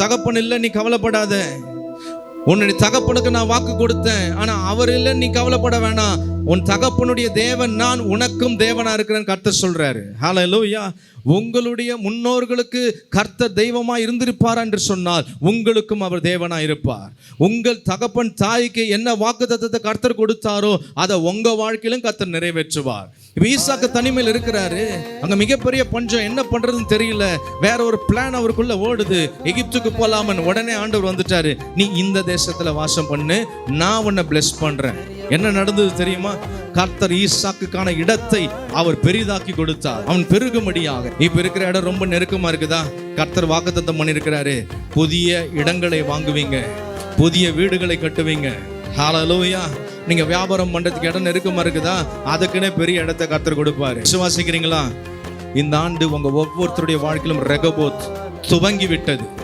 தகப்பன் இல்லை நீ கவலைப்படாத. உன்னுடைய தகப்பனுக்கு நான் வாக்கு கொடுத்தேன். ஆனால் அவர் இல்லை நீ கவலைப்பட வேணாம். உன் தகப்பனுடைய தேவன் நான் உனக்கும் தேவனாக இருக்கிறேன்னு கர்த்தர் சொல்கிறாரு ஹலோ லோய்யா உங்களுடைய முன்னோர்களுக்கு கர்த்தர் தெய்வமாக இருந்திருப்பார் என்று சொன்னால் உங்களுக்கும் அவர் தேவனாக இருப்பார். உங்கள் தகப்பன் தாய்க்கு என்ன வாக்குத்தத்தத்தை கர்த்தர் கொடுத்தாரோ அதை உங்கள் வாழ்க்கையிலும் கர்த்தர் நிறைவேற்றுவார். இப்போ ஈசாக்கு தனிமையில் இருக்கிறாரு. அங்கே மிகப்பெரிய பஞ்சம் என்ன பண்ணுறதுன்னு தெரியல. வேற ஒரு பிளான் அவருக்குள்ளே ஓடுது. எகிப்துக்கு போகலாமன் உடனே ஆண்டவர் வந்துட்டாரு. நீ இந்த தேசத்தில் வாசம் பண்ணு. நான் உன்னை bless பண்ணுறேன் என்ன நடந்தது தெரியுமா? கர்த்தர் ஈசாக்குக்கான இடத்தை அவர் பெரிதாக்கி கொடுத்தார். அவன் பெருகும்படியாக. இப்ப இருக்கிற இடம் ரொம்ப நெருக்கமா இருக்குதா? கர்த்தர் வாக்குத்தத்தம் பண்ணியிருக்கிறாரு. புதிய இடங்களை வாங்குவீங்க. புதிய வீடுகளை கட்டுவீங்க. ஹாலலூயா நீங்க வியாபாரம் பண்றதுக்கு இடம் நெருக்கமா இருக்குதா? அதுக்குன்னே பெரிய இடத்தை கத்தர் கொடுப்பாரு. விசுவாசிக்கிறீங்களா? இந்த ஆண்டு உங்க ஒவ்வொருத்தருடைய வாழ்க்கையிலும் ரெகபோத் துவங்கி விட்டது